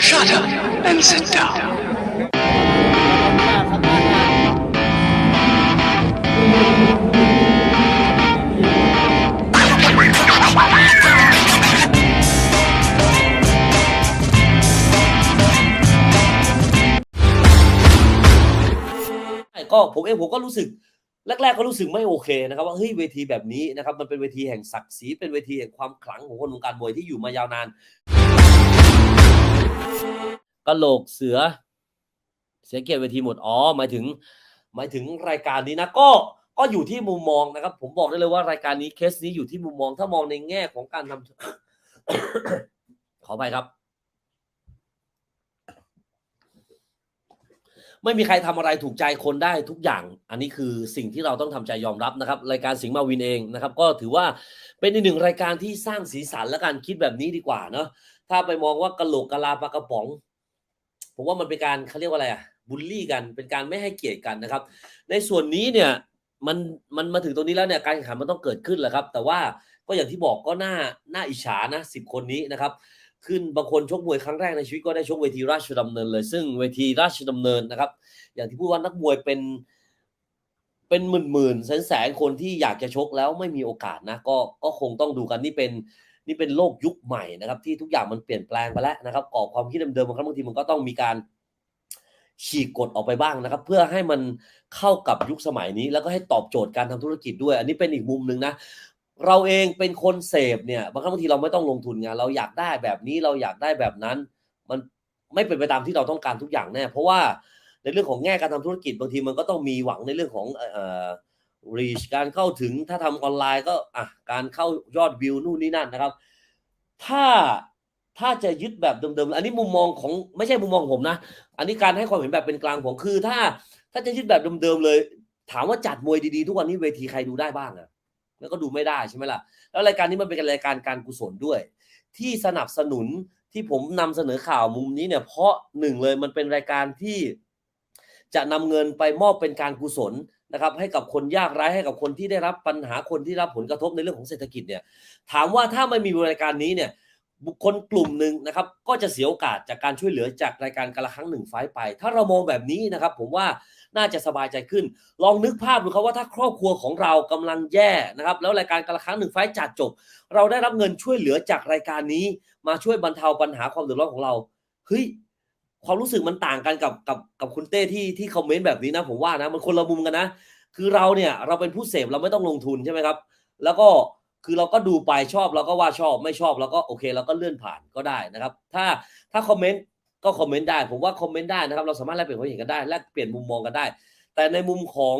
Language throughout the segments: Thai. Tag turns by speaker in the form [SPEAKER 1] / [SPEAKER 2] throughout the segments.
[SPEAKER 1] Shut up and sit down.
[SPEAKER 2] ก็ผมเองผมก็รู้สึกแรกๆก็รู้สึกไม่โอเคนะครับว่าเฮ้ยเวทีแบบนี้นะครับมันเป็นเวทีแห่งศักดิ์ศรีเป็นเวทีแห่งความขลังของคนวงการมวยที่อยู่มายาวนาน กะโหลกเสือ เสียเกียรติเวทีหมดอ๋อหมายถึง หมายถึงรายการนี้นะก็ก็อยู่ที่มุมมองนะครับ ผมบอกได้เลยว่ารายการนี้เคสนี้อยู่ที่มุมมอง ถ้ามองในแง่ของการทำขอไปครับ ไม่มีใครทำอะไรถูกใจคนได้ทุกอย่าง อันนี้คือสิ่งที่เราต้องทำใจยอมรับนะครับ รายการสิงห์มาวินเองนะครับ ก็ถือว่าเป็นอีกหนึ่งรายการที่สร้างสีสันและการคิดแบบนี้ดีกว่าเนาะถ้าไปมองว่ากะโหลกกะลาปลากระป๋อง ผมว่ามันเป็นการเขาเรียกว่าอะไรอะบูลลี่กันเป็นการไม่ให้เกียรติกันนะครับ ในส่วนนี้เนี่ยมันมันมาถึงตรงนี้แล้วเนี่ยการแข่งขันมันต้องเกิดขึ้นแหละครับ แต่ว่าก็อย่างที่บอกก็น่าน่าอิจฉานะสิบคนนี้นะครับ ขึ้นบางคนชกมวยครั้งแรกในชีวิตก็ได้ชกเวทีราชดำเนินเลย ซึ่งเวทีราชดำเนินนะครับ อย่างที่พูดว่านักมวยเป็นเป็นหมื่นหมื่นแสนแสนคนที่อยากจะชกแล้วไม่มีโอกาสนะก็ก็คงต้องดูกันนี่เป็น นี่เป็นโลกยุคใหม่นะครับ ที่ทุกอย่างมันเปลี่ยนแปลงไปแล้วนะครับกรอบความคิดเดิมๆบางครั้งบางทีมันก็ต้องมีการฉีกกฎออกไปบ้างนะครับ เพื่อให้มันเข้ากับยุคสมัยนี้ แล้วก็ให้ตอบโจทย์การทำธุรกิจด้วย อันนี้เป็นอีกมุมหนึ่งนะเราเองเป็นคนเสพเนี่ยบางครั้งบางทีเราไม่ต้องลงทุนไงเราอยากได้แบบนี้เราอยากได้แบบนั้น มันไม่เป็นไปตามที่เราต้องการทุกอย่างแน่เพราะว่าในเรื่องของแง่การทำธุรกิจบางทีมันก็ต้องมีหวังในเรื่องของเอ่อ reach การเข้าถึงถ้าทำออนไลน์ก็อะการเข้ายอดวิวนู่นนี่นั่นนะครับ ถ้าถ้าจะยึดแบบเดิมๆ อันนี้มุมมองของไม่ใช่มุมมองผมนะ อันนี้การให้ความเห็นแบบเป็นกลางผมคือ ถ้าถ้าจะยึดแบบเดิมๆเลย ถามว่าจัดมวยดีๆ ทุกวันนี้เวทีใครดูได้บ้างอะแล้วก็ดูไม่ได้ใช่ไหมล่ะ แล้วรายการนี้มันเป็นรายการการกุศลด้วย ที่สนับสนุนที่ผมนำเสนอข่าวมุมนี้เนี่ย เพราะหนึ่งเลยมันเป็นรายการที่ จะนำเงินไปมอบเป็นการกุศลนะครับ ให้กับคนยากไร้ให้กับคนที่ได้รับปัญหาคนที่รับผลกระทบในเรื่องของเศรษฐกิจเนี่ยถามว่าถ้าไม่มีรายการนี้เนี่ยบุคคลกลุ่มหนึ่งนะครับ ก็จะเสียโอกาสจากการช่วยเหลือจากรายการกันละครั้งหนึ่งไฟไป ถ้าเรามองแบบนี้นะครับ ผมว่าน่าจะสบายใจขึ้น ลองนึกภาพดูครับว่าถ้าครอบครัวของเรากำลังแย่นะครับ แล้วรายการกันละครั้งหนึ่งไฟจัดจบ เราได้รับเงินช่วยเหลือจากรายการนี้ มาช่วยบรรเทาปัญหาความเดือดร้อนของเราเฮ้ย ความรู้สึกมันต่างกันกับกับกับคุณเต้ที่ที่คอมเมนต์แบบนี้นะผมว่านะมันคนละมุมกันนะ คือเราเนี่ยเราเป็นผู้เสพเราไม่ต้องลงทุนใช่ไหมครับ แล้วก็คือเราก็ดูไปชอบเราก็ว่าชอบไม่ชอบเราก็โอเคเราก็เลื่อนผ่านก็ได้นะครับ ถ้าถ้าคอมเมนต์ก็คอมเมนต์ได้ผมว่าคอมเมนต์ได้นะครับ เราสามารถแลกเปลี่ยนความเห็นกันได้แลกเปลี่ยนมุมมองกันได้ แต่ในมุมของ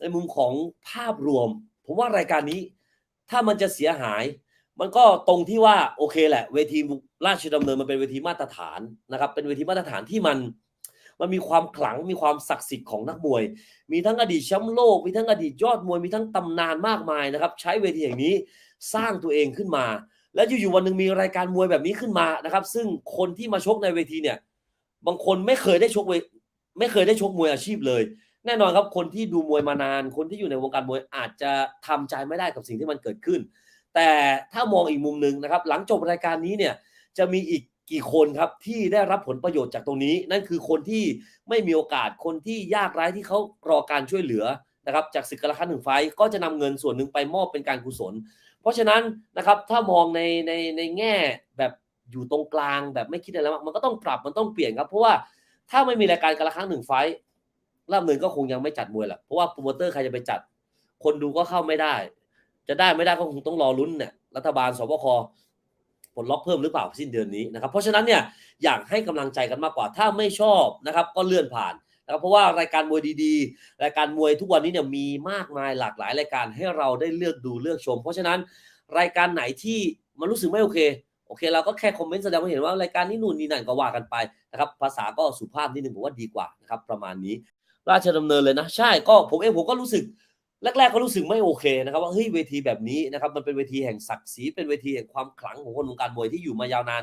[SPEAKER 2] ในมุมของภาพรวม ผมว่ารายการนี้ ถ้ามันจะเสียหาย มันก็ตรงที่ว่าโอเคแหละ เวทีราชดำเนินมันเป็นเวทีมาตรฐานนะครับ เป็นเวทีมาตรฐานที่มันมันมีความขลังมีความศักดิ์สิทธิ์ของนักมวย มีทั้งอดีตแชมป์โลก มีทั้งอดีตยอดมวย มีทั้งตำนานมากมายนะครับ ใช้เวทีอย่างนี้สร้างตัวเองขึ้นมา แล้วอยู่ๆวันหนึ่งมีรายการมวยแบบนี้ขึ้นมานะครับ ซึ่งคนที่มาชกในเวทีเนี่ย บางคนไม่เคยได้ชกเวไม่เคยได้ชกมวยอาชีพเลย แน่นอนครับคนที่ดูมวยมานาน คนที่อยู่ในวงการมวยอาจจะทำใจไม่ได้กับสิ่งที่มันเกิดขึ้น แต่ถ้ามองอีกมุมหนึ่งนะครับ หลังจบรายการนี้เนี่ยจะมีอีกกี่คนครับที่ได้รับผลประโยชน์จากตรงนี้ นั่นคือคนที่ไม่มีโอกาสคนที่ยากไร้ที่เขารอการช่วยเหลือนะครับจากศึกกระคันหนึ่งไฟก็จะนำเงินส่วนหนึ่งไปมอบเป็นการกุศล เพราะฉะนั้นนะครับถ้ามองในในในแง่แบบอยู่ตรงกลางแบบไม่คิดอะไรมากมันก็ต้องปรับมันต้องเปลี่ยนครับ เพราะว่าถ้าไม่มีรายการกันละครั้งหนึ่งไฟล่ำเนินก็คงยังไม่จัดมวยแหละเพราะว่าโปรโมเตอร์ใครจะไปจัด คนดูก็เข้าไม่ได้ จะได้ไม่ได้ก็คงต้องรอลุ้นเนี่ยรัฐบาลสบคปลล็อกเพิ่มหรือเปล่าสิ้นเดือนนี้นะครับเพราะฉะนั้นเนี่ยอยากให้กำลังใจกันมากกว่า ถ้าไม่ชอบนะครับก็เลื่อนผ่านนะครับเพราะว่ารายการมวยดีๆ รายการมวยทุกวันนี้เนี่ยมีมากมายหลากหลายรายการให้เราได้เลือกดูเลือกชม เพราะฉะนั้นรายการไหนที่มันรู้สึกไม่โอเคโอเค เราก็แค่คอมเมนต์แสดงความเห็นว่ารายการนี้นู่นนี่นั่นก็ว่ากันไปนะครับภาษาก็สุภาพนิดนึงผมว่าดีกว่านะครับประมาณนี้ ราชดำเนินเลยนะ ใช่ก็ผมเองผมก็รู้สึก แรกๆเขารู้สึกไม่โอเคนะครับว่าเฮ้ยเวทีแบบนี้นะครับมันเป็นเวทีแห่งศักดิ์ศรีเป็นเวทีแห่งความขลังของคนวงการมวยที่อยู่มายาวนาน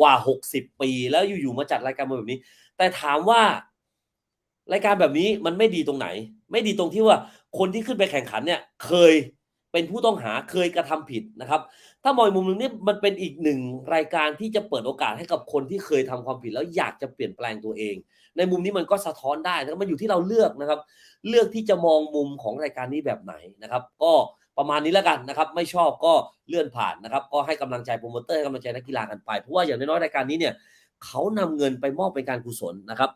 [SPEAKER 2] กว่า 60 ปี แล้วอยู่ๆมาจัดรายการมวยแบบนี้ แต่ถามว่ารายการแบบนี้มันไม่ดีตรงไหน ไม่ดีตรงที่ว่าคนที่ขึ้นไปแข่งขันเนี่ยเคย เป็นผู้ต้องหาเคยกระทำผิดนะครับ ถ้ามองมุมนึงนี่มันเป็นอีกหนึ่งรายการที่จะเปิดโอกาสให้กับคนที่เคยทำความผิดแล้วอยากจะเปลี่ยนแปลงตัวเอง ในมุมนี้มันก็สะท้อนได้นะครับมันอยู่ที่เราเลือกนะครับ เลือกที่จะมองมุมของรายการนี้แบบไหนนะครับ ก็ประมาณนี้แล้วกันนะครับ ไม่ชอบก็เลื่อนผ่านนะครับ ก็ให้กำลังใจโปรโมเตอร์ให้กำลังใจนักกีฬากันไปเพราะว่าอย่างน้อยๆรายการนี้เนี่ยเขานำเงินไปมอบเป็นการกุศลนะครับ